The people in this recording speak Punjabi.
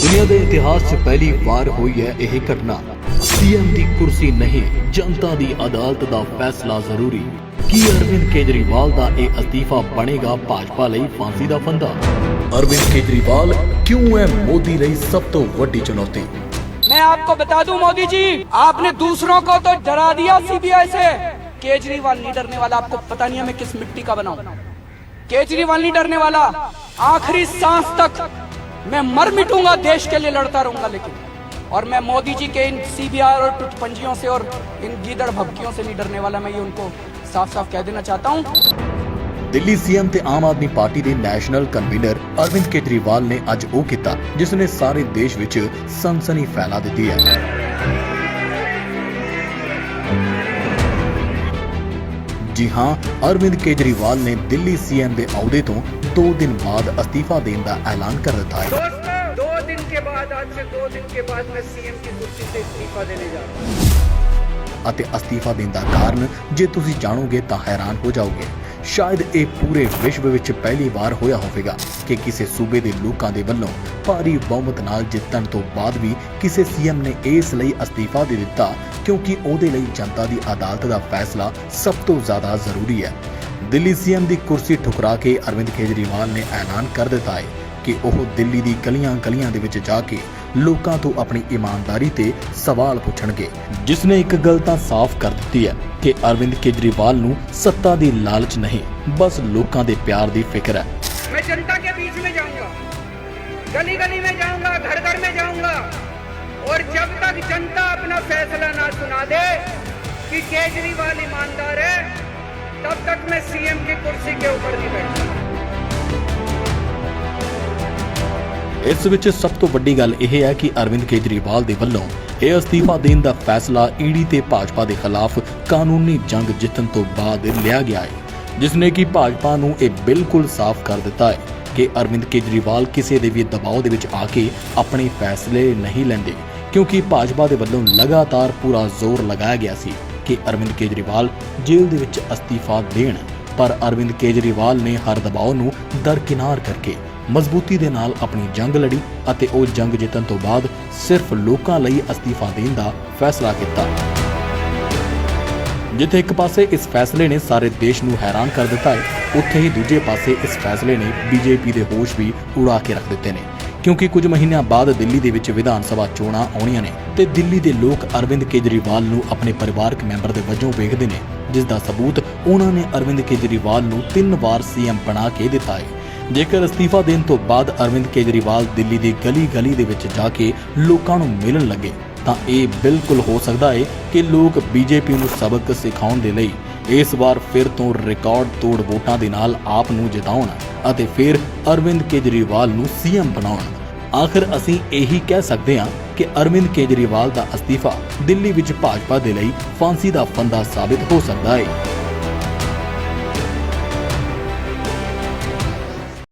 ਦੁਨੀਆ ਦੇ ਇਤਿਹਾਸ 'ਚ ਪਹਿਲੀ ਵਾਰ ਹੋਈ ਹੈ ਇਹ ਘਟਨਾ ਸੀਐਮ ਦੀ ਕੁਰਸੀ ਨਹੀਂ ਜਨਤਾ ਦੀ ਅਦਾਲਤ ਦਾ ਫੈਸਲਾ ਜ਼ਰੂਰੀ ਕੀ ਅਰਵਿੰਦ ਕੇਜਰੀਵਾਲ ਦਾ ਇਹ ਅਸਤੀਫਾ ਬਣੇਗਾ ਭਾਜਪਾ ਲਈ ਫਾਂਸੀ ਦਾ ਫੰਦਾ ਅਰਵਿੰਦ ਕੇਜਰੀਵਾਲ ਕਿਉਂ ਹੈ ਮੋਦੀ ਲਈ ਸਭ ਤੋਂ ਵੱਡੀ ਚੁਣੌਤੀ मैं आपको बता दूं मोदी जी आपने दूसरों को तो डरा दिया सीबीआई से केजरीवाल नहीं डरने वाला आपको पता नहीं है मैं किस मिट्टी का बना हूं केजरीवाल नहीं डरने वाला आखिरी सांस तक मैं मर मिटूंगा देश के लिए लड़ता रहूंगा लेकिन और मैं मोदी जी के इन सीबीआई और टुटपंजियों से और इन गीदड़ भभकियों से नहीं डरने वाला मैं ये उनको साफ साफ कह देना चाहता हूं ਦਿੱਲੀ ਸੀਐਮ ਤੇ ਆਮ ਆਦਮੀ ਪਾਰਟੀ ਦੇ ਨੈਸ਼ਨਲ ਕਨਵੀਨਰ ਅਰਵਿੰਦ ਕੇਜਰੀਵਾਲ ਨੇ ਅੱਜ ਉਹ ਕੀਤਾ ਜਿਸ ਨੇ ਸਾਰੇ ਦੇਸ਼ ਵਿੱਚ ਸਨਸਨੀ ਫੈਲਾ ਦਿੱਤੀ ਹੈ ਜੀ ਹਾਂ ਅਰਵਿੰਦ ਕੇਜਰੀਵਾਲ ਨੇ ਦਿੱਲੀ ਸੀਐਮ ਦੇ ਅਹੁਦੇ ਤੋਂ 2 ਦਿਨ ਬਾਅਦ ਅਸਤੀਫਾ ਦੇਣ ਦਾ ਐਲਾਨ ਕਰ ਦਿੱਤਾ ਹੈ दोस्तों दो दिन के बाद आज से दो दिन के बाद मैं सीएम की कुर्सी से इस्तीफा देने जा रहा हूं ਅਤੇ ਅਸਤੀਫਾ ਦੇਣ ਦਾ ਕਾਰਨ ਜੇ ਤੁਸੀਂ ਜਾਣੋਗੇ ਤਾਂ ਹੈਰਾਨ ਹੋ ਜਾਓਗੇ ਸ਼ਾਇਦ ਇਹ ਪੂਰੇ ਵਿਸ਼ਵ ਵਿੱਚ ਪਹਿਲੀ ਵਾਰ ਹੋਇਆ ਹੋਵੇਗਾ ਕਿ ਕਿਸੇ ਸੂਬੇ ਦੇ ਲੋਕਾਂ ਦੇ ਵੱਲੋਂ ਭਾਰੀ ਬਹੁਮਤ ਨਾਲ ਜਿੱਤਣ ਤੋਂ ਬਾਅਦ ਵੀ ਕਿਸੇ ਸੀਐਮ ਨੇ ਇਸ ਲਈ ਅਸਤੀਫਾ ਦੇ ਦਿੱਤਾ ਕਿਉਂਕਿ ਉਹਦੇ ਲਈ ਜਨਤਾ ਦੀ ਅਦਾਲਤ ਦਾ ਫੈਸਲਾ ਸਭ ਤੋਂ ਜ਼ਿਆਦਾ ਜ਼ਰੂਰੀ ਹੈ ਦਿੱਲੀ ਸੀਐਮ ਦੀ ਕੁਰਸੀ ਠੁਕਰਾ ਕੇ ਅਰਵਿੰਦ ਕੇਜਰੀਵਾਲ ਨੇ ਐਲਾਨ ਕਰ ਦਿੱਤਾ ਹੈ ਕਿ ਉਹ ਦਿੱਲੀ ਦੀ ਗਲੀਆਂ-ਗਲੀਆਂ ਦੇ ਵਿੱਚ ਜਾ ਕੇ ਲੋਕਾਂ ਤੋਂ ਆਪਣੀ ਇਮਾਨਦਾਰੀ ਤੇ ਸਵਾਲ ਪੁੱਛਣਗੇ ਜਿਸ ਨੇ ਇੱਕ ਗੱਲ ਤਾਂ ਸਾਫ਼ ਕਰ ਦਿੱਤੀ ਹੈ ਕਿ ਅਰਵਿੰਦ ਕੇਜਰੀਵਾਲ ਨੂੰ ਸੱਤਾ ਦੀ ਲਾਲਚ ਨਹੀਂ ਬਸ ਲੋਕਾਂ ਦੇ ਪਿਆਰ ਦੀ ਫਿਕਰ ਹੈ मैं जनता के बीच में जाऊंगा गली गली में जाऊंगा घर घर में जाऊंगा और जब तक जनता अपना फैसला ना सुना दे कि केजरीवाल ईमानदार है तब तक मैं सीएम की कुर्सी के ऊपर नहीं बैठूंगा ਇਸ ਵਿੱਚ ਸਭ ਤੋਂ ਵੱਡੀ ਗੱਲ ਇਹ ਹੈ ਕਿ ਅਰਵਿੰਦ ਕੇਜਰੀਵਾਲ ਦੇ ਵੱਲੋਂ ਇਹ ਅਸਤੀਫਾ ਦੇਣ ਦਾ ਫੈਸਲਾ ਈਡੀ ਤੇ ਭਾਜਪਾ ਦੇ ਖਿਲਾਫ ਕਾਨੂੰਨੀ ਜੰਗ ਜਿੱਤਣ ਤੋਂ ਬਾਅਦ ਲਿਆ ਗਿਆ ਹੈ ਜਿਸ ਨੇ ਕਿ ਭਾਜਪਾ ਨੂੰ ਇਹ ਬਿਲਕੁਲ ਸਾਫ਼ ਕਰ ਦਿੱਤਾ ਹੈ ਕਿ ਅਰਵਿੰਦ ਕੇਜਰੀਵਾਲ ਕਿਸੇ ਦੇ ਵੀ ਦਬਾਅ ਦੇ ਵਿੱਚ ਆ ਕੇ ਆਪਣੇ ਫੈਸਲੇ ਨਹੀਂ ਲੈਂਦੇ ਕਿਉਂਕਿ ਭਾਜਪਾ ਦੇ ਵੱਲੋਂ ਲਗਾਤਾਰ ਪੂਰਾ ਜ਼ੋਰ ਲਗਾਇਆ ਗਿਆ ਸੀ ਕਿ ਅਰਵਿੰਦ ਕੇਜਰੀਵਾਲ ਜੇਲ੍ਹ ਦੇ ਵਿੱਚ ਅਸਤੀਫਾ ਦੇਣ। ਪਰ ਅਰਵਿੰਦ ਕੇਜਰੀਵਾਲ ਨੇ ਹਰ ਦਬਾਅ ਨੂੰ ਦਰਕਿਨਾਰ ਕਰਕੇ ਮਜ਼ਬੂਤੀ ਦੇ ਨਾਲ ਆਪਣੀ ਜੰਗ ਲੜੀ ਅਤੇ ਉਹ ਜੰਗ ਜਿੱਤਣ ਤੋਂ ਬਾਅਦ ਸਿਰਫ ਲੋਕਾਂ ਲਈ ਅਸਤੀਫਾ ਦੇਣ ਦਾ ਫੈਸਲਾ ਕੀਤਾ। ਜਿੱਥੇ ਇੱਕ ਪਾਸੇ ਇਸ ਫੈਸਲੇ ਨੇ ਸਾਰੇ ਦੇਸ਼ ਨੂੰ ਹੈਰਾਨ ਕਰ ਦਿੱਤਾ ਹੈ, ਉੱਥੇ ਹੀ ਦੂਜੇ ਪਾਸੇ ਇਸ ਫੈਸਲੇ ਨੇ ਬੀਜੇਪੀ ਦੇ ਹੋਸ਼ ਵੀ ਉਡਾ ਕੇ ਰੱਖ ਦਿੱਤੇ ਨੇ। ਕਿਉਂਕਿ ਕੁਝ ਮਹੀਨਿਆਂ ਬਾਅਦ ਦਿੱਲੀ ਦੇ ਵਿੱਚ ਵਿਧਾਨ ਸਭਾ ਚੋਣਾਂ ਆਉਣੀਆਂ ਨੇ ਤੇ ਦਿੱਲੀ ਦੇ ਲੋਕ ਅਰਵਿੰਦ ਕੇਜਰੀਵਾਲ ਨੂੰ ਆਪਣੇ ਪਰਿਵਾਰਕ ਮੈਂਬਰ ਦੇ ਵਜੋਂ ਵੇਖਦੇ ਨੇ, ਜਿਸ ਦਾ ਸਬੂਤ ਉਹਨਾਂ ਨੇ ਅਰਵਿੰਦ ਕੇਜਰੀਵਾਲ ਨੂੰ ਤਿੰਨ ਵਾਰ ਸੀਐਮ ਬਣਾ ਕੇ ਦਿੱਤਾ ਹੈ। ਜੇਕਰ ਅਸਤੀਫਾ ਦੇਣ ਤੋਂ ਬਾਅਦ ਅਰਵਿੰਦ ਕੇਜਰੀਵਾਲ ਦਿੱਲੀ ਦੀ ਗਲੀ-ਗਲੀ ਦੇ ਵਿੱਚ ਜਾ ਕੇ ਲੋਕਾਂ ਨੂੰ ਮਿਲਣ ਲੱਗੇ, ਤਾਂ ਇਹ ਬਿਲਕੁਲ ਹੋ ਸਕਦਾ ਹੈ ਕਿ ਲੋਕ ਬੀਜੇਪੀ ਨੂੰ ਸਬਕ ਸਿਖਾਉਣ ਦੇ ਲਈ ਇਸ ਵਾਰ ਫਿਰ ਤੋਂ ਰਿਕਾਰਡ ਤੋੜ ਵੋਟਾਂ ਦੇ ਨਾਲ ਆਪ ਨੂੰ ਜਿਤਾਉਣ ਅਤੇ ਫਿਰ ਅਰਵਿੰਦ ਕੇਜਰੀਵਾਲ ਨੂੰ ਸੀਐਮ ਬਣਾਉਣ। ਆਖਰ ਅਸੀਂ ਇਹੀ ਕਹਿ ਸਕਦੇ ਹਾਂ ਕਿ ਅਰਵਿੰਦ ਕੇਜਰੀਵਾਲ ਦਾ ਅਸਤੀਫਾ ਦਿੱਲੀ ਵਿੱਚ ਭਾਜਪਾ ਦੇ ਲਈ ਫਾਂਸੀ ਦਾ ਫੰਦਾ ਸਾਬਿਤ ਹੋ ਸਕਦਾ ਹੈ